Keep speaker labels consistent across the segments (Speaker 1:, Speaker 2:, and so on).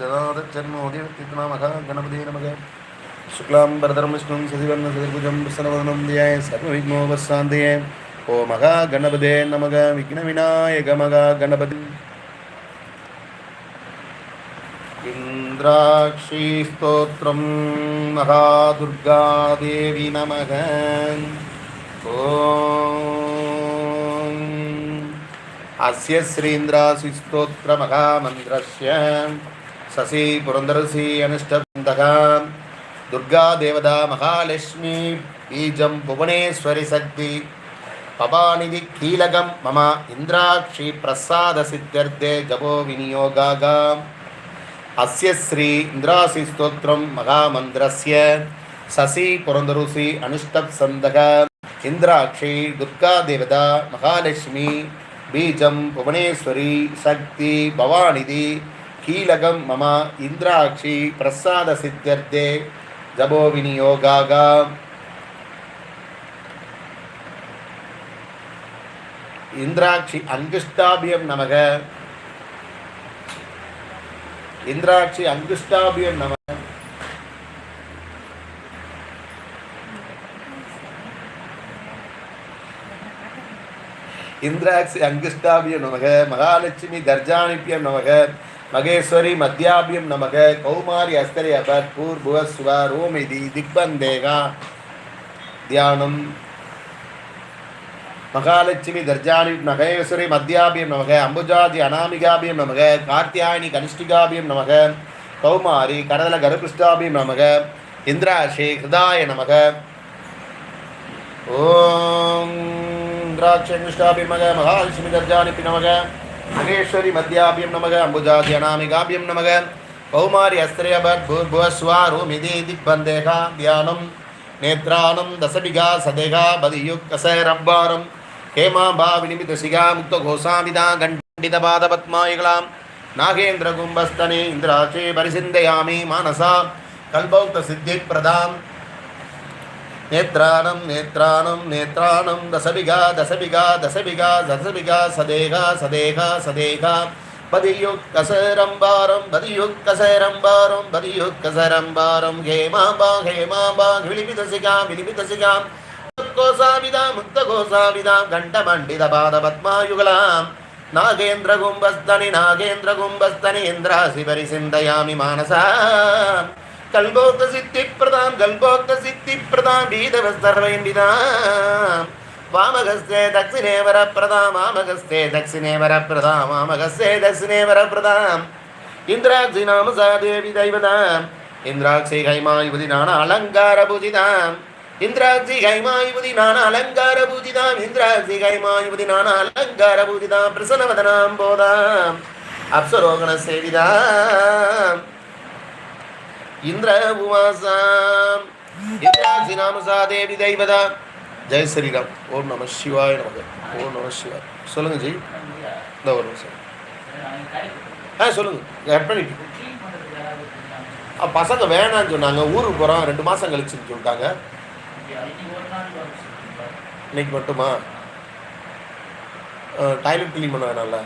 Speaker 1: ஜனாதச்சன்மோதி கிருத்னா மகா கணபதி நமக சுக்லாம்பரதரம் விஷ்ணும் சதிவர்ண சதிர்புஜம் பிரசனவதனம் தியாய சர்வவிக்னோபசாந்தியே ஓ மகா கணபதே நமக விக்ன விநாயக மகா கணபதி இந்திராட்சி ஸ்தோத்திரம் மகாதுர்காதேவி நமக அஸ்ய ஸ்ரீந்திராசி மகாமந்திரஸ்ய சசி புரந்தரசி அனுஷ்டபந்தகா துர்கா தேவதா மகாலட்சுமி பீஜம் புவனேஸ்வரி சக்தி. பவாநிதி கீலகம் மம இந்திராட்சி பிரசாத சித்தர்த்தே ஜபோ விநியோகாகா அஸ்ய ஸ்ரீ இந்திராசி ஸ்தோத்திரம் மகாமந்திரஸ்ய. சசி புரந்தருசி அனுஷ்டப் சந்தக இந்திராட்சி துர்கா தேவதா மகாலட்சுமி பீஜம் புவனேஸ்வரி சக்தி. பவாநிதி கீலகம் மம இந்திராட்சி பிரசாத சித்தியர்த்தே. ஜபோ விநியோகாக. இந்திராட்சி அங்குஷ்டாபியம் நமக. இந்திராட்சி அங்குஷ்டாபியம் நமக இந்திராட்சி அங்குஷ்டாபியம் நமக. மகாலட்சுமி தர்ஜானிப்பியம் நமக. மகேஸ்வரி மத்யாபியம் நமக கௌமாரி அஸ்தரி அபர் பூர்புவ சுவ ரோமிதி திக்பந்தேகா தியானம். மகாலட்சுமி தர்ஜானி மகேஸ்வரி மத்யாபியம் நமக அம்புஜாதி அனாமிகாபியம் நமக கார்த்தியாயினி கனிஷ்டிகாபியம் நமக கௌமாரி கடல கருகிருஷ்டாபியம் நமக இந்திராஷி ஹிருதாய நமக. ஓம் இந்திராட்சிய கிருஷ்டாபியம் மகாலட்சுமி தர்ஜானிப்பி நமக. மகேஸ்வரி மத்தியாபியம் நமக அம்புஜாதி அநாமிகாபியம் நமக. கௌமாரி அஸ்திரேபத் பூர்புவஸ்வா ரூமிதி திக்பந்தேகா தியானம் நேத்ரானம் தசபிகா சதேகா பதியுக் கசரப்பாரம் ஹேமாபா வினிமித சிகா முக்த கோசாமிதா கண்டித பாத பத்மாயுகளாம் நாகேந்திர கும்பஸ்தனே இந்திராட்சே பரிசிந்தையாமி மானசா கல்பௌத்த சித்தி பிரதான் நேத்ராணம் நேத்ராணம் நேத்ராணம் தசபிகா தசபிகா தசபிகா தசபிகா சதேகா சதேகா சதேகா பதியுக் கசரம்பாரம் பதியுக் கசரம்பாரம் பதியுக் கசரம்பாரம் ஹேமாபா ஹேமாபா விழிபிதசிகா விழிபிதசிகா கோசாவிதா முக்த கோசாவிதா கண்டமண்டித பாத பத்மாயுகலாம் நாகேந்திர கும்பஸ்தனி நாகேந்திர கும்பஸ்தனி இந்திராசி பரிசிந்தயாமி மானசா கல்போத்த சித்தி பிரதாம் கல்போத்த சித்தி பிரதாம் பீதவ சர்வேண்டிதாம் வாமகஸ்தே தட்சிணே வரப்பிரதாம் வாமகஸ்தே தட்சிணே வரப்பிரதாம் வாமகஸ்தே தட்சிணே வரப்பிரதாம். இந்திராட்சி நாம சாதேவி தெய்வதாம் இந்திராட்சி கைமாயுபதி நான அலங்கார பூஜிதாம். இந்திராட்சி கைமாயுபதி நான அலங்கார பூஜிதாம். இந்திராட்சி கைமாயுபதி நான அலங்கார பூஜிதாம். பிரசன்னவதனாம் போதாம். அப்சரோகண சேவிதாம். இந்திர உவாசாம் இந்திராட்சி நாம சாதேவி தைவதா ஜெய் ஸ்ரீராம். ஓம் நம சிவாய நமக. ஓம் நம சிவாய். சொல்லுங்க ஜி இந்த ஒரு நிமிஷம். ஆ சொல்லுங்க. கட் பண்ணிட்டு பசங்க வேணாம்னு சொன்னாங்க. ஊருக்கு போகிறோம் ரெண்டு மாதம் கழிச்சுன்னு சொல்லிட்டாங்க. இன்னைக்கு மட்டுமா? டாய்லெட் க்ளீன் பண்ண வேணாம்ல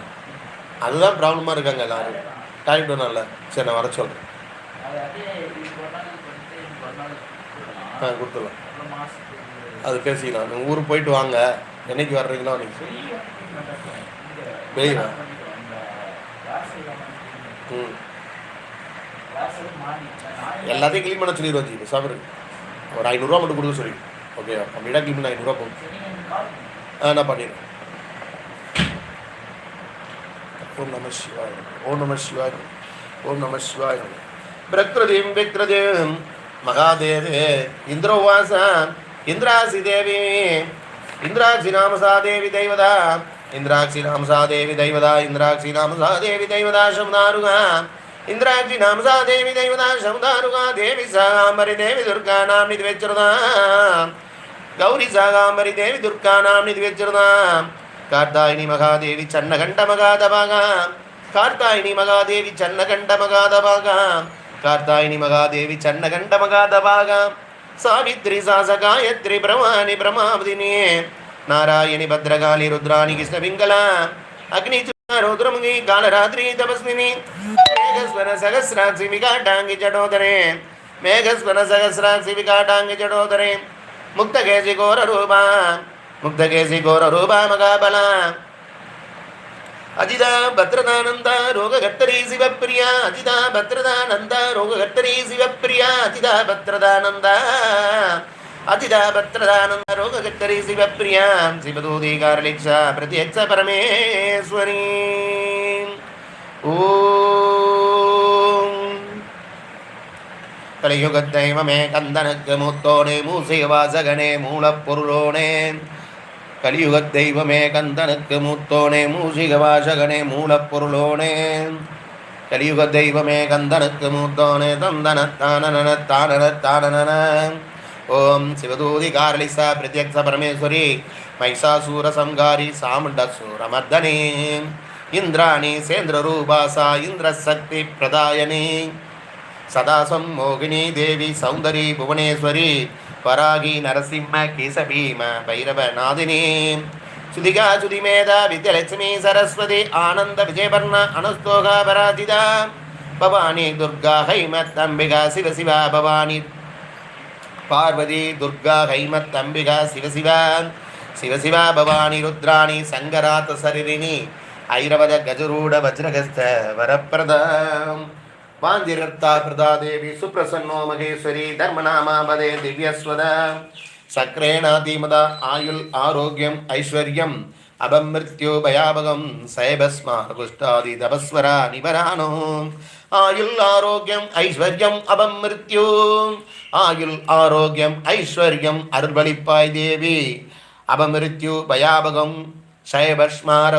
Speaker 1: அதுதான் ப்ராப்ளமாக இருக்காங்க எல்லாரும். டாய்லெட் வேணாம்ல சரி நான் வர சொல்கிறேன்
Speaker 2: ஆ
Speaker 1: கொடுத்துடலாம்.
Speaker 2: அது
Speaker 1: பேசிக்கலாம். நீங்கள் ஊருக்கு போயிட்டு வாங்க. என்னைக்கு வர்றீங்களோ அன்னைக்கு
Speaker 2: வெளியே வா.
Speaker 1: ம்.
Speaker 2: எல்லாத்தையும்
Speaker 1: க்ளீன் பண்ண சொல்லிடுவோம் ஜி. சாப்பிடு. ஒரு ஐநூறுரூவா மட்டும் கொடுக்க சொல்லி. ஓகே கம்மியாக க்ளீன் பண்ண ஐநூறுரூவா போகும் ஆ நான் பண்ணிடுறேன். ஓம் நம சிவாய ஓம் நம சிவாய ஓம் நம சிவாய பிரகிருதிம் விக்ருதிம். மகாதேவே இந்திரோவாச இந்திராசி தேவி. இந்திராட்சி நாமசா தேவி தெய்வதா இந்திராட்சி நாமசா தேவி தெய்வதா இந்திராட்சி நாமசா தேவி தெய்வதா சமுதாருகா. இந்திராட்சி நாமசா தேவி தெய்வதா சமுதாருகா. தேவி சாகாம்பரி தேவி துர்கா நாம் இது வச்சிருதா கௌரி சாகாம்பரி தேவி துர்கா நாம் இது வச்சிருதா கார்த்தாயினி மகாதேவி சன்னகண்ட மகாதபாகா. கார்த்தாயினி மகாதேவி சன்னகண்ட மகாதபாகா. ಕಾತಾಯಿನಿ ಮಗಾದೇವಿ ಚನ್ನಗಂಡ ಮಗಾದ ಭಾಗ ಸಾವಿತ್ರಿ ಸಾಸ ಗಾಯತ್ರಿ ಬ್ರಹ್ಮಾನಿ ಬ್ರಹ್ಮಾವಧಿನಿಯೇ ನಾರಾಯಣಿ ಭದ್ರಗಾಲಿ ರುದ್ರಾನಿ ಕೃಷ್ಣಪಿಂಗಲ ಅಗ್ನಿ ರುದ್ರಮುಗಿ ಕಾಲರಾತ್ರಿ ತಪಸ್ವಿನಿ ಮೇಘಸ್ವನ ಸಹಸ್ರಾಕ್ಷಿ ವಿಕಾಟಾಂಗಿ ಜಡೋದರೆ ಮೇಘಸ್ವನ ಸಹಸ್ರಾಕ್ಷಿ ವಿಕಾಟಾಂಗಿ ಜಡೋದರೆ ಮುಕ್ತಗೇಸಿ ಘೋರ ರೂಪ ಮುಕ್ತಗೇಸಿ ಘೋರ ರೂಪ ಮಗಾಬಲ அஜிதா பத்ரதானந்தா ரோககர்த்தரே சிவப்பிரியா. அஜிதா பத்ரதானந்தா ரோககர்த்தரே சிவப்பிரியா. அஜிதா பத்ரதானந்தா. அதிதா பத்ரதானந்த ரோககர்த்தரே சிவப்பிரியாம் சிவதூதி காரலிக்ஷா பிரத்யட்ச பரமேஸ்வரி. ஓம். கலியுகத்தைவமே கந்தனுக்கு மூத்தோனே மூசை வாசகனே மூலப்பொருளோனே. கலியுக தெய்வமே கந்தனுக்கு மூத்தோனே மூசிக வாசகனே மூலப்பொருளோனே. கலியுக தெய்வமே கந்தனுக்கு மூத்தோனே தந்தன தானன தானன தானன ஓம் சிவதூதி காரளிசா பிரத்யக்ஷ பரமேஸ்வரி மைசாசூர சங்காரி சாமுண்டசூரமர்தனே இந்திராணி சேந்திர ரூபாசா இந்திரசக்தி பிரதாயனி. சதாசம் மோகினி தேவி சௌந்தரி புவனேஸ்வரி வராகி நரசிம்ம கீசபீம பைரவ நாதினி. சுதிகா சுதிமேதா வித்யலட்சுமி சரஸ்வதி ஆனந்த விஜயபர்ண அனுஸ்தோகா பராஜிதா. பவானி துர்கா ஹைமத் அம்பிகா சிவ சிவா பவானி. பார்வதி துர்கா ஹைமத் அம்பிகா சிவ சிவா. சிவ சிவா பவானி ருத்ராணி சங்கராத்த சரிரிணி. ஐரவத கஜரூட வஜ்ரகஸ்த வரப்பிரதம். வாந்திரத்தா பிரதா தேவி சுப்ரசன்னோ மகேஸ்வரி தர்மநாமாபதே திவ்யஸ்வத. சக்ரேணாதீமத ஆயுள் ஆரோக்கியம் ஐஸ்வர்யம். அபமிருத்யோ பயாபகம் சைபஸ்மா தபஸ்வரா நிவரானோ ஆயுள் ஆரோக்கியம் ஐஸ்வர்யம் அபமிருத்யோ ஆயுள் ஆரோக்கியம் ஐஸ்வர்யம் அருள்வளிப்பாய் தேவி. அபமிருத்யு பயாபகம் சைபஸ்மார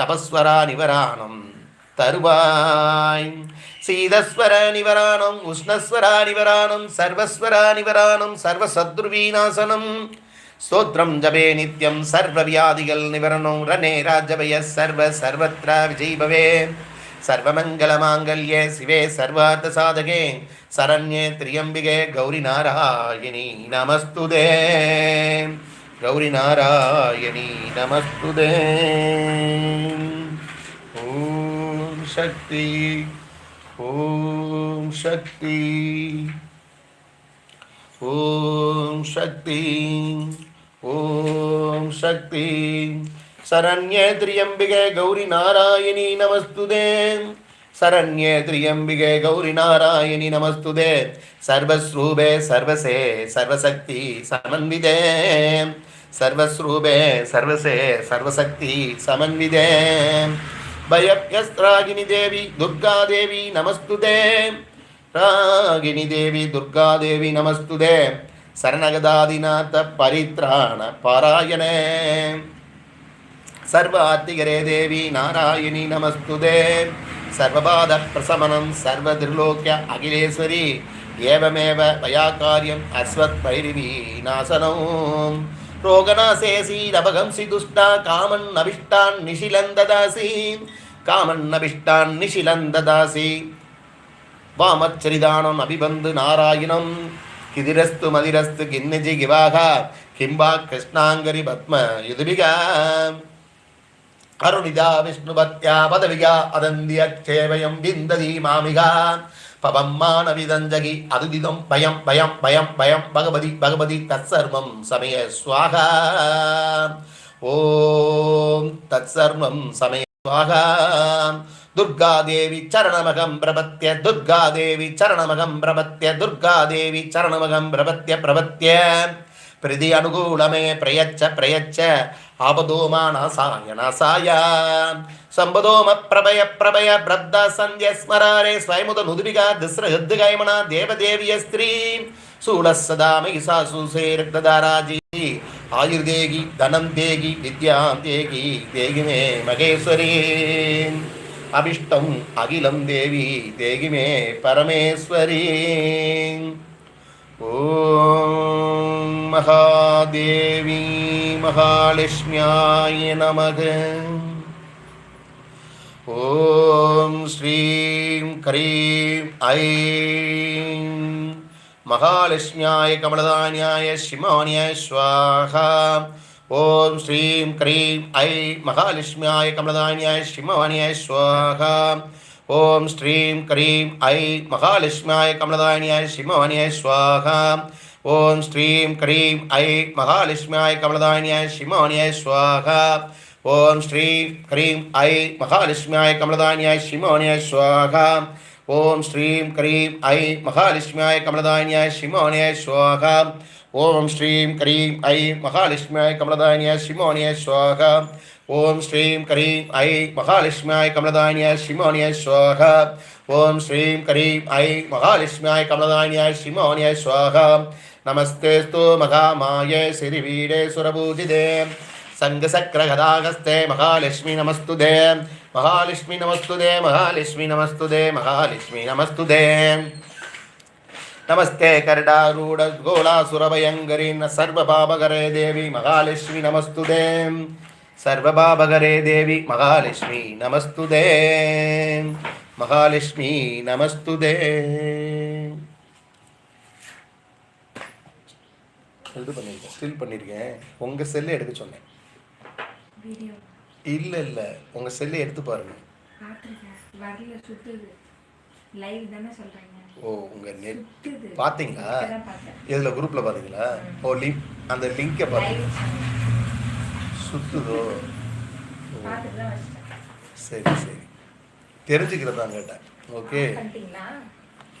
Speaker 1: தபஸ்வரா நிவரானம் தருவாய். சீதஸ்வர நிவரானம் உஷ்ணஸ்வரா சர்வசத்ருவீநாசனம் ஸ்தோத்திரம் ஜபே நித்யம் சர்வ வியாதிகள் நிவரணம் ரணே ராஜபய சர்வ சர்வத்ர விஜய் பவே சர்வமங்கலமாங்கல்யே சிவே சர்வார்த்த சாதகே. சரண்யே திரியம்பிகே கௌரி நாராயணி நமஸ்துதே. கௌரி நாராயணி நமஸ்துதே. ஓம் சக்தி ஓம் சக்தி ஓம் சக்தி ஓம் சக்தி சரண்யே திரியம்பிகே கௌரி நாராயணி நமஸ்துதே சரண்யே திரியம்பிகே கௌரி நாராயணி நமஸ்துதே சர்வஸ்ரூபே சர்வசே சர்வசக்தி சமன்விதே பயப்யஸ்ராகினி தேவி துர்கா தேவி நமஸ்துதே ராகினி தேவி துர்கா தேவி நமஸ்துதே சரணகதாதிநாத பரித்ராண பாராயணே சர்வாத்திகரே தேவி நாராயணி நமஸ்துதே சர்வபாத பிரசமனம் சர்வதிர்லோக்கிய அகிலேஸ்வரி ஏவமேவ வயாக்காரியம் அஸ்வத் பைரவி நாசனம் ரோகநாசேசி ரபகம்சி துஷ்டா காமன் அபிஷ்டான் நிஷிலந்ததாசி காமன் அபிஷ்டான் நிஷிலந்ததாசி வாமச்சரிதானம் அபிபந்து நாராயணம் கிதிரஸ்து மதிரஸ்து கின்னஜி கிவாகா கிம்பா கிருஷ்ணாங்கரி பத்ம யுதுபிகா அருணிதா விஷ்ணுபத்யா பதவிகா அதந்திய சேவயம் விந்ததி மாமிகா பவம்மானவிதஞ்சகி அதுதிதம் பயம் பயம் பயம் பயம் பகவதி பகவதி தற்சர்வம் சமய சுவாகா. ஓம் தற்சர்வம் சமய சுவாகா. துர்காதேவி சரணமகம் பிரபத்திய துர்காதேவி சரணமகம் பிரபத்திய துர்காதேவி சரணமகம் பிரபத்திய பிரபத்திய. பிரதி அனுகூலமே பிரயச்ச பிரயச்ச ஆபதோமா சாயன சாயா ಸಂಬದೋಮ ಪ್ರಭಯ ಪ್ರಭಯ ಬ್ರದ್ಧ ಸಂಧ್ಯೆ ಸ್ಮರಾರೆ ಸ್ವಯಮುದ ನುದುಬಿಗ ದಿಸ್ರ ಹದ್ದುಗಾಯಮಣ ದೇವದೇವಿಯ ಸ್ತ್ರೀ ಸೂಳ ಸದಾ ಮೈ ಸಾಸೂಸೆ ರಕ್ತದಾರಾಜಿ ಆಯುರ್ದೇಗಿ ಧನಂ ದೇಗಿ ವಿದ್ಯಾ ದೇಗಿ ದೇಗಿಮೆ ಮಗೇಶ್ವರಿ அபிஷ்டம் அகிலம் தேவி தேகிமே பரமேஸ்வரி ஓம் மகாதேவி மகாலட்சுமியாய நமக ॐ श्रीं क्रीं ऐं महालक्ष्म्याय कमलदान्याय शिमान्याय स्वाहा। ॐ श्रीं क्रीं ऐं महालक्ष्म्याय कमलदान्याय शिमान्याय स्वाहा। ॐ श्रीं क्रीं ऐं महालक्ष्म्याय कमलदान्याय शिमान्याय स्वाहा। ॐ श्रीं क्रीं ऐं महालक्ष्म्याय कमलदान्याय शिमान्याय स्वाहा। ஓம் ஸ்ரீ ஹ்ரீம் ஐ மகாலட்சுமியாய் கமலதானியாய் ஸ்ரீமோனியாய் சுவாகா. ஓம் ஸ்ரீம் க்ரீம் ஐ மகாலட்சுமியாய் கமலதானியாய் ஸ்ரீமோனியாய் சுவாகா. ஓம் ஸ்ரீம் க்ரீம் ஐ மகாலட்சுமியாய் கமலதானியாய் ஸ்ரீமோனியாய் சுவாகா. ஓம் ஸ்ரீம் க்ரீம் ஐ மகாலட்சுமியாய் கமலதானியாய் ஸ்ரீமோனியாய் சுவாகா. ஓம் ஸ்ரீம் க்ரீம் ஐ மகாலட்சுமியாய கமலதானியாய ஸ்ரீமோனிய ஸ்வாகா நமஸ்தேஸ்து மகாமாயே சிறிவீடே சுரபூஜிதே. சங்கசக்கரகதாகஸ்தே மகாலட்சுமி நமஸ்துதே மகாலட்சுமி நமஸ்துதே மகாலட்சுமி நமஸ்துதே மகாலட்சுமி நமஸ்துதே नमस्ते करडारूढ गोलासुरभयङ्करी न सर्वपापकरे देवी महालक्ष्मी नमस्तुते सर्वपापकरे देवी महालक्ष्मी नमस्तुते மகாலட்சுமி நமஸ்துதே இது பண்ணியிருக்கேன் ஸ்டில் பண்ணியிருக்கேன் உங்கள் செல்லை எடுக்க சொன்னேன்
Speaker 3: வீடியோ.
Speaker 1: இல்லை இல்லை. உங்கள் செல்லை எடுத்து பாருங்க.
Speaker 3: வரல சுத்துது லைவ் தானே சொல்றீங்க.
Speaker 1: ஓ உங்கள் நெட்
Speaker 3: பார்த்தீங்களா
Speaker 1: இதில் குரூப்பில் பார்த்தீங்களா ஓ லிங்க் அந்த லிங்கை பாருங்க. சுத்துதோ சரி சரி. தெரிஞ்சுக்கிறதா கேட்டேன். ஓகே.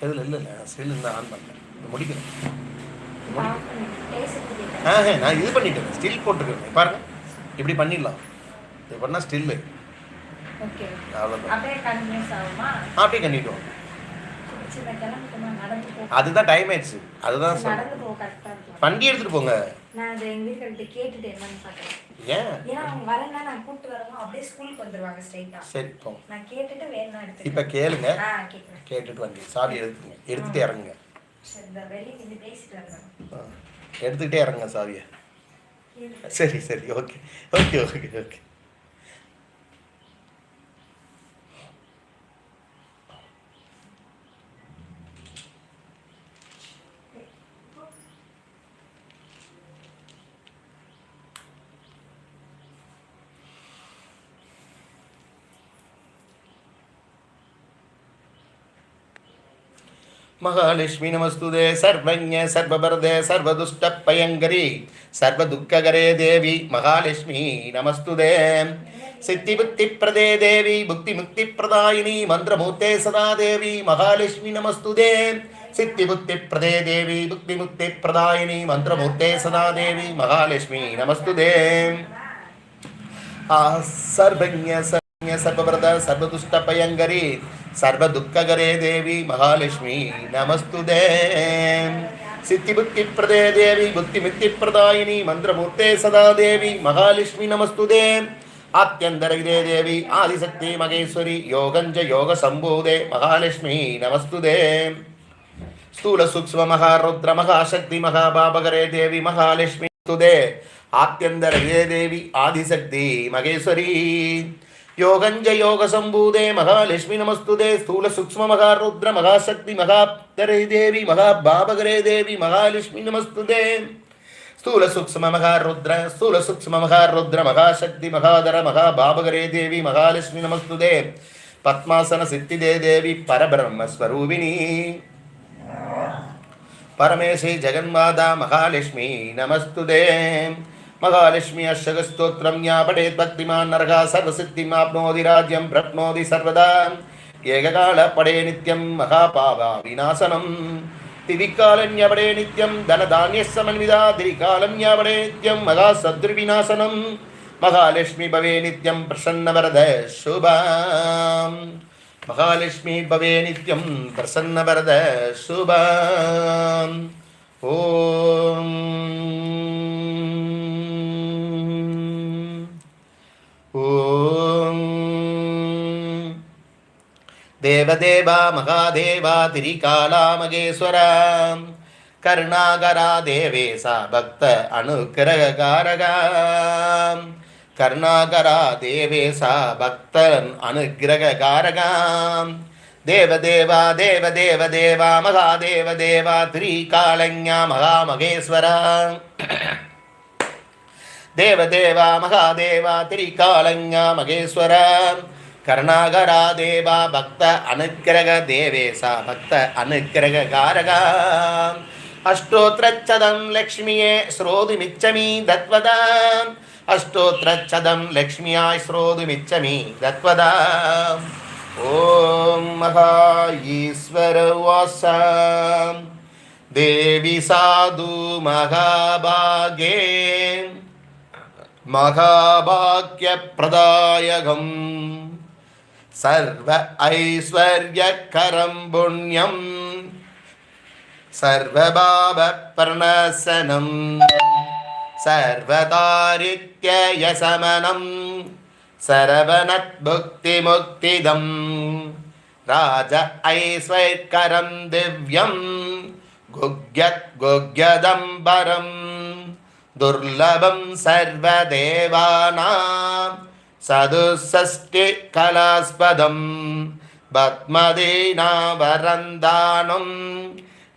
Speaker 1: இதில் இல்லை இல்லை. செல்லு தான் ஆன் பண்ணேன் முடிக்கணும்.
Speaker 3: ஆ நான்
Speaker 1: இது பண்ணிட்டேன். ஸ்டில் போட்டுருக்கேன் பாருங்க. இப்படி பண்ணிடலாம். இது பண்ணால் ஸ்டில்லு அப்படியே
Speaker 3: போ. அதுதான்
Speaker 1: டைம் ஆயிடுச்சு. அதுதான்
Speaker 3: வண்டி
Speaker 1: எடுத்துகிட்டு போங்க. சரி
Speaker 3: இப்போ
Speaker 1: கேளுங்க. கேட்டுட்டு வண்டி. சாவி எடுத்துங்க எடுத்துகிட்டே இறங்குங்க. எடுத்துக்கிட்டே இறங்குங்க சாவியை. சரி சரி okay okay okay okay Mahalakshmi நமஸ்துதே சர்வஜ சர்வபரதே சர்வதுஷ்டப்பயங்கரி சர்வதுக்ககரே தேவி மகாலட்சுமி நமஸ்துதே
Speaker 3: சித்தி புத்தி
Speaker 1: பிரதே தேவி புக்தி முக்தி பிரதாயினி மந்திரமூர்த்தே சதா தேவி மகாலட்சுமி நமஸ்துதே சித்தி புத்தி பிரதே தேவி ಸರ್ವರದ ಸರ್ವದುಷ್ಟ ಪಯಂಗರಿ ಸರ್ವ ದುಃಖಗರೇ ದೇವಿ ಮಹಾಲಕ್ಷ್ಮಿ. ನಮಸ್ತುದೇ ಸಿದ್ಧಿಬುದ್ಧಿ ಪ್ರದೇ ದೇವಿ ಬುದ್ಧಿಮಿತ್ತಿ ಪ್ರದಾಯಿನಿ ಮಂತ್ರಮೂರ್ತೆ ಸದಾ ದೇವಿ ಮಹಾಲಕ್ಷ್ಮಿ ನಮಸ್ತುದೇ ಇದೇ ದೇವಿ, ಆದಿಶಕ್ತಿ ಮಗೇಶ್ವರಿ ಯೋಗಂಜ ಯೋಗ ಸಂಭೂದೆ ಮಹಾಲಕ್ಷ್ಮಿ ನಮಸ್ತುದೇ ಸ್ಥೂಲ ಸೂಕ್ಷ್ಮ ಮಹಾರುದ್ರ ಮಹಾಶಕ್ತಿ ಮಹಾಬಾಬಗರೇ ದೇವಿ, ಮಹಾಲಕ್ಷ್ಮಿ ಸ್ತುದೆ ಇದೇ ದೇವಿ, ಆದಿಶಕ್ತಿ ಮಗೇಶ್ವರಿ ಯೋಗಂಜ ಯೋಗ ಸಂಭೂದೆ ಮಹಾಲಕ್ಷ್ಮಿ ನಮಸ್ತುದೆ ಸ್ಥೂಲ ಸೂಕ್ಷ್ಮ ಮಹಾರುದ್ರ ಮಹಾಶಕ್ತಿ ಮಹಾಪ್ತರೇ ದೇವಿ ಮಹಾಬಾಬಗರೇ ದೇವಿ ಮಹಾಲಕ್ಷ್ಮಿ ನಮಸ್ತುದೆ ಸ್ಥೂಲ ಸೂಕ್ಷ್ಮ ಮಹಾರುದ್ರ, ಸ್ಥೂಲ ಸೂಕ್ಷ್ಮ ಮಹಾರುದ್ರ ಮಹಾಶಕ್ತಿ ಮಹಾಧರ ಮಹಾಬಾಬಗರೇ ದೇವಿ ಮಹಾಲಕ್ಷ್ಮಿ ನಮಸ್ತುದೆ ಪದ್ಮಾಸನ ಸಿದ್ಧಿದೆ ದೇವಿ ಪರಬ್ರಹ್ಮ ಸ್ವರೂಪಿಣಿ. ಪರಮೇಶಿ ಜಗನ್ಮಾದ ಮಹಾಲಕ್ಷ್ಮಿ ನಮಸ್ತುದೇ மகாலட்சுமி அஷ்டகஸ்தோத்திரம் ஞாபடேத் பக்திமான் நரகா சர்வசித்திம் ஆப்னோதி ராஜ்யம் பிரப்னோதி சர்வதா. ஏககால படே நித்யம் மகாபாபா விநாசனம். திதிக்காலன்யபடே நித்யம் தனதானியசமன்விதா. திரிகாலன்யபடே நித்யம் மகா சத்ருவிநாசனம் மகாலட்சுமி பவே நித்யம் பிரசன்னவரத சுபாம். மகாலட்சுமி பவே நித்யம் பிரசன்னவரத சுபாம். ஓம். தேவதேவா மகாதேவா திரிகாலா மகேஸ்வரா கருணாகரா தேவேசா பக்த அனுகிரகாரகா கருணாகரா தேவேசா பக்தன் அனுகிரகாரகாம் தேவதேவா தேவதேவ தேவா மகாதேவ தேவா திரிகாலஞா மகாமகேஸ்வரா தேவதேவ மகாதேவா திரிகாலங்கா மகேஸ்வர. கருணாகரா தேவா பக்த அனுக்கிரக தேவேசா பக்த அனுக்கிரக காரகா. அஷ்டோத்திரச்சதம் லக்ஷ்மியே ஸ்ரோதுமிச்சமி தத்வதா. அஷ்டோத்திரச்சதம் லக்ஷ்மியாய் ஸ்ரோதுமிச்சமி தத்வதா. ஓம் மகா ஈஸ்வர வாசாம். தேவி சாது மகாபாகே. மகாபாக்கியப்பிரதாயகம் சர்வ ஐஸ்வர்யக்கரம் புண்ணியம். சர்வபாப பிரணசனம் சர்வதாரித்யயசமனம். சரவணத் புக்தி முக்திதம் ராஜ ஐஸ்வர்கரம் திவ்யம். குக்யத் குக்யதம்பரம். दुर्लभं सर्वदेवानां सदुषष्टिकलास्पदं पद्मदीनावरन्दानं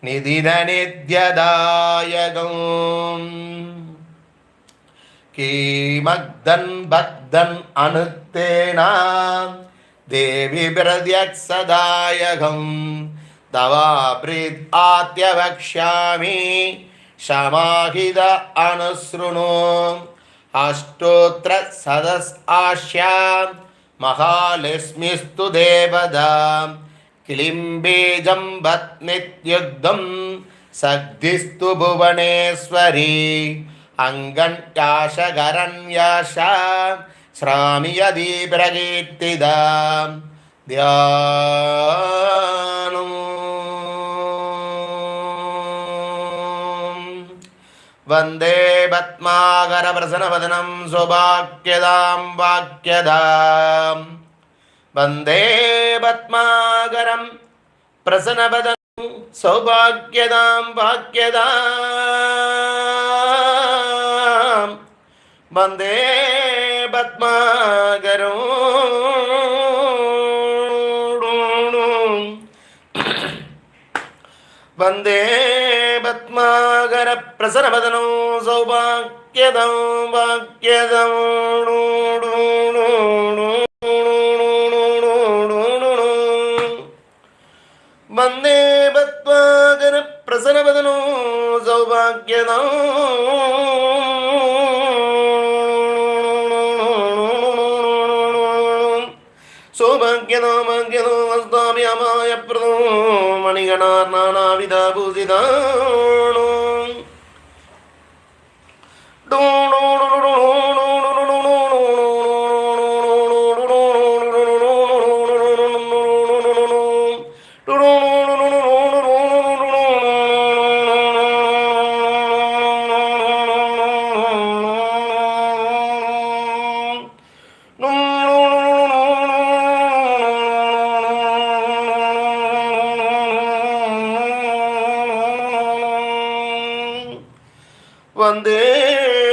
Speaker 1: निधिननित्यदायगम् किमग्दन् बग्दन् अनुत्तेना देवि प्रत्यक्सदायकं तवाप्रीत् आत्यवक्ष्यामि शमाहिद अनुसृणु अष्टोत्र सदस् आश्यां महालक्ष्मीस्तु देवदा किलिम्बीजं बत्नित्युग्धं सग्धिस्तु भुवनेश्वरी अङ्गण्टाशगरन्याशा श्रामि यदि प्रकीर्तिदा ध्यानम् वन्दे पद्माकरप्रसनवदनं सौभाग्यदां वाक्यदाम् वन्दे पद्माकरं प्रसन्नवदनं सौभाग्यदां वाक्यदाम् वन्दे पद्माकरम् वन्दे പ്രസരവദനോ സൗഭാഗ്യതം ഭാഗ്യതം വന്ദേ ഭത്വാജന പ്രസരവദനോ സൗഭാഗ്യതം സൗഭാഗ്യതോ ഭാഗ്യതോ അസ്താമ്യമായ പ്രദോ മണികണാർ നാനാവിധ പൂജിതാണോ వందే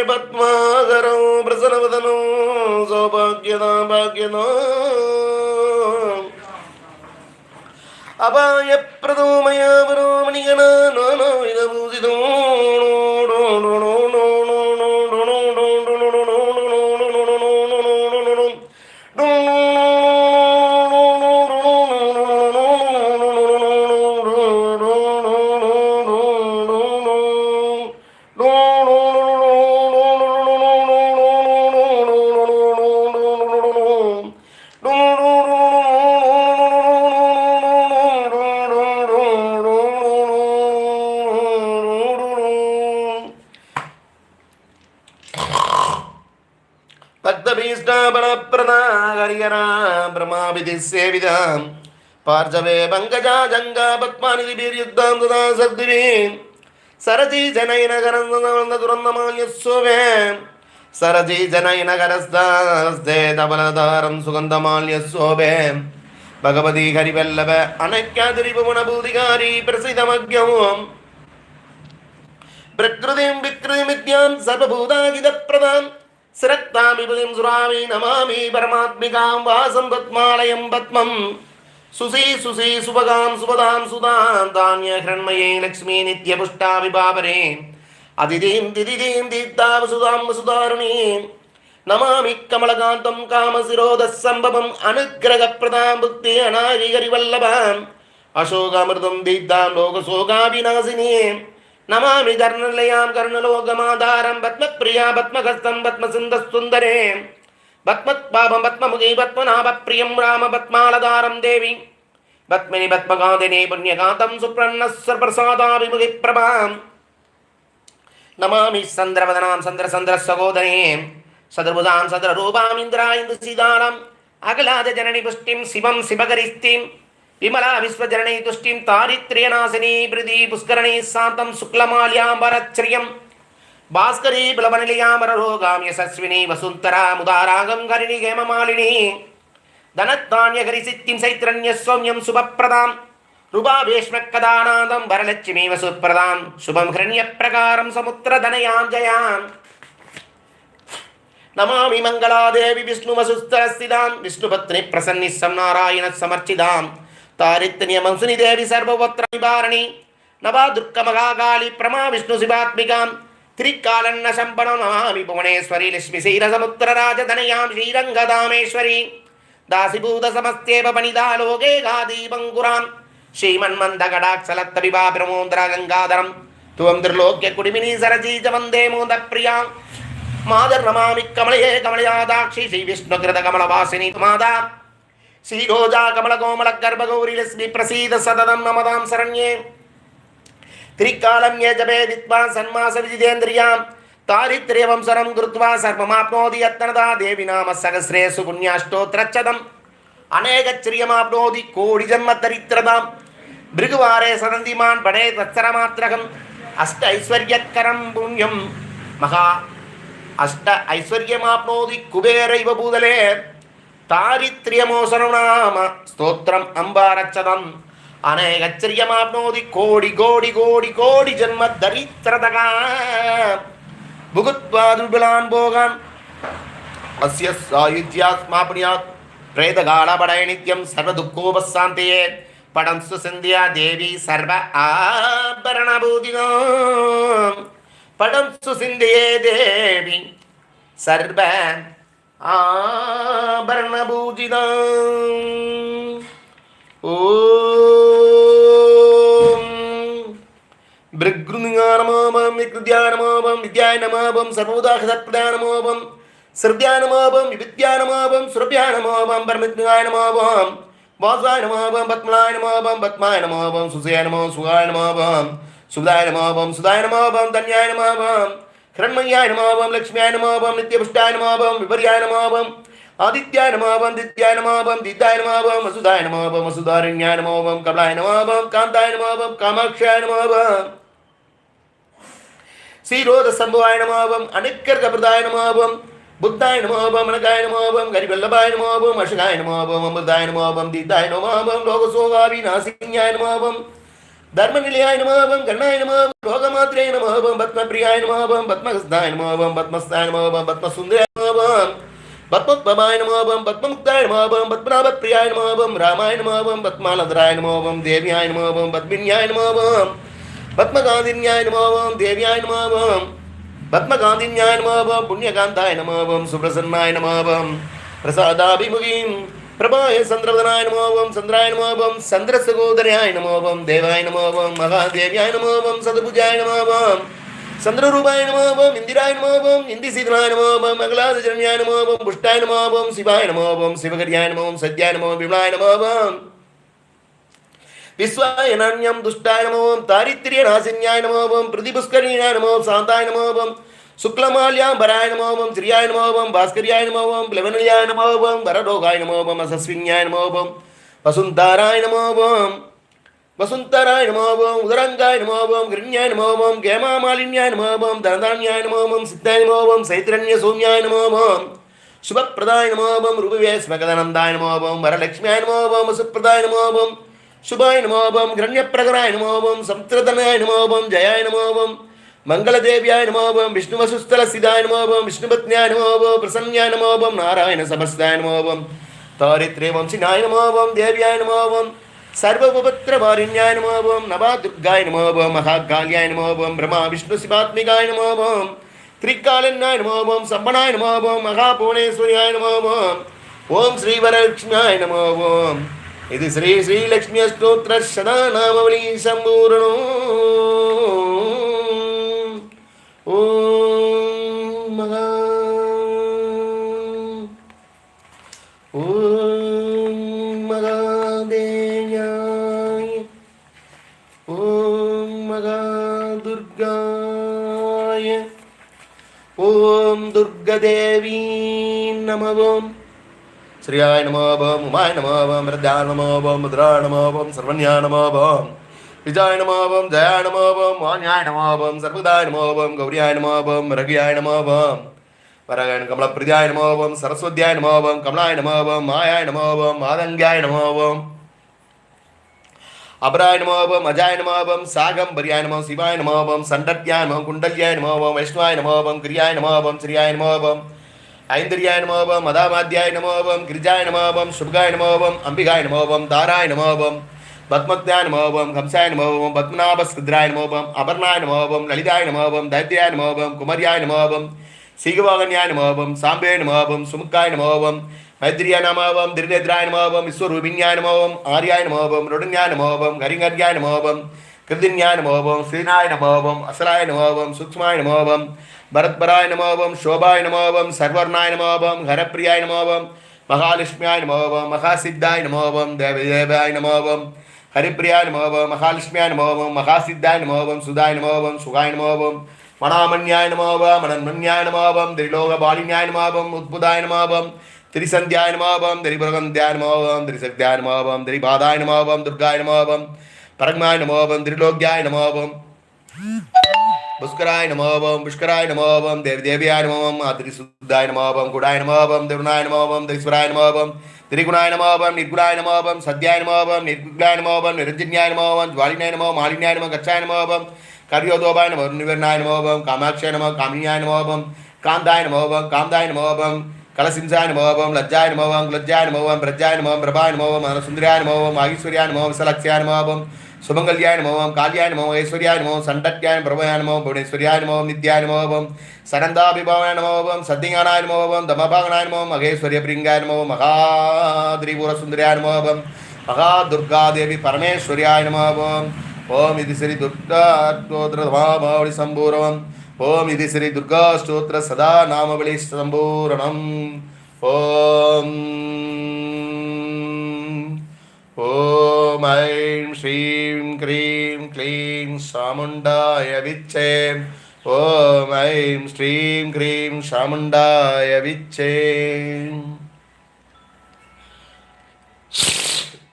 Speaker 1: పద్మాధరం ప్రసన్నవదనం సౌభాగ్యదా భాగ్యద అపాయ ప్రదోమయా వరోమణిగణ నానావిధ పూజితం பலப்பிரதாகரியராம் பிரமாபிதி சேவிதாம். பார்ஜவே பங்கஜா ஜங்கா பத்மாநிதி பீர் யுத்தாம் ததா சத்விரீன் சரதி ஜனயின கரந்த துரந்தமால்யஸ்வே சரதி ஜனயின கரஸ்தே தபலதாரம் சுகந்தமால்யஸ்வோபே பகவதி ஹரிவல்லவ சர்வபூதாகித பிரதான் சிரக்தாபிபதிம் சுராமி நமாமி பரமாத்மிகாம் வாசம் பத்மாலயம் பத்மம். சுசி சுசி சுபகாம் சுபதாம் சுதாம் தானிய ஹிரண்மயே லக்ஷ்மி நித்ய புஷ்டாபி பாபரே. அதிதீம் திதிதீம் தீத்தாம் சுதாம் சுதாருணீம் நமாமி கமலகாந்தம் காமசிரோத சம்பவம் அனுகிரக பிரதாம் புக்தி அநாரிகரி வல்லபாம் அசோகாமிருதம் தீத்தாம் லோகசோகாவிநாசினீம் நமாமி கர்ணலயாம் கர்ணலோகமாதாரம் பத்மப்ரியா பத்மகஸ்தம் பத்மசிந்த சுந்தரே பத்மசிந்தசுந்தரே பத்மத்பாபம் பத்மமுகி பத்மநாபப்பிரியம் ராம பத்மாலதாரம் தேவி பத்மினி பத்மகாதினே புண்ணியகாந்தம் சுப்ரண்ண பிரபாம் நமாமி சந்திரவதனாம் சந்திர சந்திர சகோதரே சதுர்புதாம் சதுரரூபாம் இந்திரா இந்து சீதானம் அகலாத ஜனனி புஷ்டிம் சிவம் சிவகரிஸ்தீம் விமலா விஸ்வஜரணை துஷ்டிம் தாரித்ரியநாசினி பிரிதி புஷ்கரணை சாந்தம் சுக்லமாலியாம்பரச்சரியம். பாஸ்கரி பிளவநிலையாமரோகாம் யசஸ்வினி வசுந்தரா முதாராகம் கரிணி ஹேமமாலினி. தனத்தான்யகரி சித்திம் சைத்திரண்ய சௌமியம் சுபப்பிரதாம். ருபாபேஷ்மக்கதானாதம் வரலட்சுமி வசுப்பிரதாம். சுபம் ஹிரண்ய பிரகாரம் சமுத்திர தனயாம் ஜயாம் நமாமி மங்களா தேவி விஷ்ணு வசுஸ்தரஸ்திதாம் விஷ்ணு பத்னி பிரசன்னிசம் நாராயண சமர்ச்சிதாம். తారిత్ర్యమంసుని దేవి సర్వవత్ర నివారణి నవా దుర్గమగాలి ప్రమా విష్ణు శివాత్మికాం తిరిక్కాలన్న సంపణ నమామి భువనేశ్వరి లక్ష్మి శ్రీరసముత్తర రాజధనయాం శ్రీరంగదామేశ్వరి దాసిభూత సమస్తేవ పనిదా లోకే గాదీపంకురాం శ్రీమన్మందగడాక్షలత్త విభా ప్రమోదర గంగాధరం త్వం త్రిలోక్య కుడిమిని సరజీజ వందే మోద ప్రియాం మాదర్నమామి కమలయే కమలయాదాక్షి శ్రీ విష్ణుకృత కమలవాసిని మాదా ஸ்ரீரோஜா கமலகோமல கர்ப்பகௌரி லட்சுமி பிரசீத சததம் நமதாம் சரண்யே திரிக்காலம் ஏ ஜபே வித்வா சன்மாச விஜிதேந்திரியாம் தாரித்ரியவம் சரம் கிருத்வா சர்வமாப்னோதி அத்தனதா தேவி நாம சகசிரேசு புண்ணியாஷ்டோத்ரச்சதம் அநேகச்சிரியமாப்னோதி கோடி ஜன்ம தரித்திரதாம் பிருகுவாரே சதந்திமான் படே தத்சரமாத்திரகம் அஷ்ட ஐஸ்வர்யக்கரம் புண்ணியம் மகா அஷ்ட ஐஸ்வர்யமாப்னோதி குபேரைவ பூதலே தாரித்ரியமோசனநாம ஸ்தோத்திரம் அம்பாரச்சதம். அநேகச்சரியமாப்னோதி கோடி கோடி கோடி கோடி ஜென்ம தரித்திரதகா புகுத்வாதுபிலான் போகான் அஸ்ய சாயுத்யாத்மாபுனியாத் பிரேதகாலபடை நித்யம் சர்வதுக்கோபசாந்தியே. படம் சுசந்தியா தேவி சர்வ ஆபரணபூதினோ படம் சுசிந்தியே தேவி சர்வ ആഭരണഭൂജിത. ഭൃഗൃനിങ്ങാനമോപം വികൃതിയാനമോപം വിദ്യാനമോപം സർവോദാഹൃതപ്രദാനമോപം ശ്രദ്ധാനമോപം വിവിദ്യാനമോപം സുരഭ്യാനമോപം പരമജ്ഞാനമോപം വാസാനമോപം പത്മനായനമോപം പത്മാനമോപം സുസയാനമോ സുഖാനമോപം സുധാനമോപം സുധാനമോപം ധന്യാനമോപം ഹിരൺമയ്യാനുമാവാം ലക്ഷ്മിയാനുമാവാം നിത്യപുഷ്ടാനുമാവാം വിപര്യാനുമാവാം ആദിത്യാനുമാവാം ദിത്യാനുമാവാം ദിത്താനുമാവാം വസുധാനുമാവാം വസുധാരണ്യാനുമാവാം കമലാനുമാവാം കാന്താനുമാവാം കാമാക്ഷാനുമാവാം ശ്രീരോധ സംഭവായനമാവാം അണുക്കർഗപ്രദായനമാവാം ബുദ്ധായനമാവാം അനകായനമാവാം കരിവല്ലഭായനമാവാം അഷകായനമാവാം അമൃതായനമാവാം ദീതായനമാവാം ലോകസോകാവിനാസിന്യായനമാവാം தர்மநிலையாய் நமாபம் கண்ணாய நமாபம் லோகமாத்திரே நமாபம் பத்மபிரியாய நமாபம் பத்மஹஸ்தாய நமாபம் பத்மஸ்தாய நமாபம் பத்மசுந்தராய நமாபம் பத்மபமாய நமாபம் பத்மமுக்தாய நமாபம் பத்மநாபத் பிரியாய நமாபம் ராமாய நமாபம் பத்மானந்தராய நமாபம் தேவியாய நமாபம் பத்மின்யாய நமாபம் பத்மகாந்தின்யாய நமாபம் தேவியாய நமாபம் பத்மகாந்தின்யாய நமாபம் புண்ணியகாந்தாய நமாபம் சுப்ரசன்னாய நமாபம் பிரசாதாபிமுகீம் പ്രഭായ ചന്ദ്രപതനായ നമോവം ചന്ദ്രായ നമോവം ചന്ദ്രസഹോദരായ നമോവം ദേവായ നമോവം മഹാദേവ്യായ നമോവം സതുഭുജായ നമോവം ചന്ദ്രരൂപായ നമോവം ഇന്ദിരായ നമോവം ഇന്ദിസിതനായ നമോവം മംഗളാദജനയായ നമോവം പുഷ്ടായ നമോവം ശിവായ നമോവം ശിവകരിയായ നമോവം സദ്യായ നമോവം വിമളായ നമോവം വിശ്വായനാണ്യം ദുഷ്ടായ നമോവം താരിത്ര്യനാശിന്യായ നമോവം പ്രതിപുഷ്കരീണായ നമോവം ശാന്തായ നമോവം ശുക്ലമാല്യാംബരായ നമോപം ശ്രീയായ നമോപം ഭാസ്കര്യായ നമോപം പ്ലവനയായ നമോപം വരഡോകായ നമോപം അസസ്വിന്യായ നമോപം വസുന്താരായ നമോപം വസുന്തരായ നമോപം ഉദരംഗായ നമോപം ഗൃണ്യായ നമോപം കേമാമാലിന്യായ നമോപം ധനധാന്യായ നമോപം സിദ്ധായ നമോപം നമോപം ശുഭപ്രദായ നമോപം നമോപം വരലക്ഷ്മിയായ നമോപം വസുപ്രദായ നമോപം ശുഭായ നമോപം നമോപം സംതൃതനായ നമോപം ജയായ നമോപം മംഗളദേവ്യാനുമോപം വിഷ്ണു വസുസ്ഥലസ്ഥിതാനുമോപം വിഷ്ണുപത്നാനുമോപം പ്രസന്യാനുമോപം നാരായണ സമസ്താനുമോപം താരിത്ര്യവംശിനായനുമോപം ദേവ്യാനുമോപം സർവപുപത്രമാരുണ്യാനുമോപം നവാദുർഗായനുമോപം മഹാകാല്യാനുമോപം ബ്രഹ്മാ വിഷ്ണു ശിവാത്മികായനുമോപം ത്രികാലന്നായനുമോപം സമ്പണായനുമോപം മഹാപൂണേശ്വരിയായനുമോപം ഓം ശ്രീവരലക്ഷ്മിയായനുമോപം ഇത് ശ്രീ ശ്രീലക്ഷ്മി സ്തോത്ര ശതാനാമവലി സമ്പൂർണോ ഓം ഓം ഓം മഹാദുർഗായ ഓം ദുർഗദേവീ നമ ഓം ശ്രീയായ നമോ ഭോം ഉമായ നമോ ഭോം രദ്ധാ നമോ ഭോം ഭദ്രാ നമോ സർവന്യാ നമോ விஜாய நமாபம் ஜயாய நமாபம் மான்யாய நமாபம் சர்வதாய நமாபம் கௌரியாய நமாபம் ரகுயாய நமாபம் வரகன் கமல பிரதியாய நமாபம் சரஸ்வதியாய நமாபம் கமலாய நமாபம் மாயாய நமாபம் மாதங்கியாய நமாபம் அபராய நமாபம் அஜாய நமாபம் சாகம் பரியாய நமம் சிவாய நமாபம் சண்டத்யாய நமம் குண்டல்யாய நமாபம் வைஷ்ணவாய நமாபம் கிரியாய நமாபம் ஸ்ரீயாய நமாபம் ஐந்தரியாய நமாபம் மதாமாத்தியாய நமாபம் கிரிஜாய நமாபம் சுப்காய நமாபம் அம்பிகாய நமாபம் தாராய நமாபம் പത്മജ്ഞാനുമോപം ഹംസായനുമോപം പത്മനാഭസ്കൃദ്രായനുമോപം അപർണായനുമോപം ലളിതായനുമോപം കൃതിന്യായ കുമര്യാനുമോപം ശ്രീകുഭാഗന്യാനുമോപം സാംബേനുമോപം സുമുക്കായനുമോപം മൈത്രിയാനുമോപം സൂക്ഷ്മായ വിശ്വരൂപിന്യാനുമോപം ഭരത്പരായ രുടന്യാനുമോപം ശോഭായ കൃതിന്യാനുമോപം സർവർണായ അസറായനുമോപം ഹരപ്രിയായ ഭരത്പരായനുമോപം മഹാലക്ഷ്മിയായ സർവർണായനുമോപം മഹാസിദ്ധായ മഹാലക്ഷ്മിയായനുമോപം ദേവദേവായ ദേവദേവായനുമോപം ഹരിപ്രിയാനുമോഭവം മഹാലക്ഷ്മിയാനുമോഭവം ത്രിസന്ധ്യായ സുധാനുമോഭവം സുഖാനുമോഭവം മണാമന്യാനുമോഭവം മണന്മന്യാനുമോഭം ത്രിലോകപാലിന്യാനുമോഭം ഉത്ഭുതാനുമോഭം തിരിസന്ധ്യാനുമോഭം ദുർഗായ തിരിസക്ത്യാനുമോഭം തിരിപാദാനുമോഭം ദുർഗാനുമോഭം പരഗ്മാനുമോഭം ത്രിലോക്യാനുമോഭം പുഷ്കരായ നമോഭം പുഷ്കരായ നമോഭം ദേവദേവിയായ നമോഭം അതിരിശുദ്ധായ നമോഭം കുടായ നമോഭം ദുർണായ നമോഭം ധരിശ്വരായ നമോഭം திரிகுணாயனமோபம் நிர்குணாயனமோபம் சத்யாயனமோபம் நிர்குணாயனமோபம் நிரஞ்சன்யாயனமோபம் ஜுவாலினாயனமோ மாலின்யாயனமோ கச்சாயனமோபம் கரியோதோபாயனமோ நிவர்ணாயனமோபம் காமாட்சியாயனமோ காமினியாயனமோபம் காந்தாயனமோபம் காந்தாயனமோபம் കലസിംസാനുമോപം ലജ്ജാനുമോപം ക്ലജ്ജാനുമോപം പ്രജ്ജാനുമോപം പ്രഭാനുമോപം സുന്ദരാനുമോപം മഹീശ്വര്യാനുമോപം സലക്ഷ്യാനുമോപം സുമംഗല്യാനുമോം കാല്യാനുമോം ഐശ്വര്യാനുമോം സണ്ടജ്ഞാൻ ബ്രഹ്മയാനുമോം ഭുവനേശ്വര്യാനുമോം നിത്യാനുമോപം സനന്താഭിഭവാനുമോപം സദ്യങ്ങാനായുമോപം ദമഭാഗനാനുമോം മഹേശ്വര്യ പ്രിങ്കാനുമോ മഹാദ്രിപുരസുന്ദരാനുമോപം മഹാദുർഗാദേവി പരമേശ്വര്യാനുമോപം ഓം ഇതി ശ്രീ ദുർഗാസ്തോത്രമാവളി സമ്പൂർണം ഓം ഇതി ശ്രീ ദുർഗാസ്തോത്ര സദാനാമവളി സമ്പൂർണം ഓം. ॐ ऐं श्रीं क्रीं क्लीं चामुण्डाय विच्चे ॐ ऐं श्रीं क्रीं चामुण्डाय विच्चे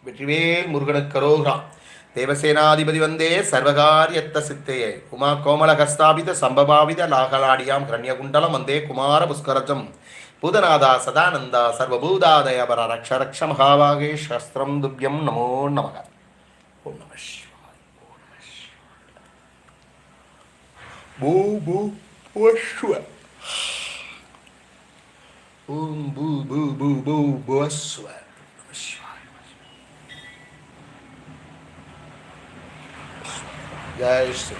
Speaker 1: வெற்றிவேல் முருகனுக்கரோகா தேவசேனாதிபதி வந்தே சர்வகாரியத்த சித்தையே. உமா கோமலகஸ்தாபித சம்பபாவித லாகலாடியாம் ஹரண்யகுண்டலம் வந்தே குமார புஷ்கரஜம். பூதநாதா சதானந்தா சர்வபூதாதய பர ரக்ஷ ரக்ஷ மகாவாகே சஸ்திரம் துப்யம் நமோ நமக ஓம் நம ஓம் பூ பூ பூ பூ பூ Gasto.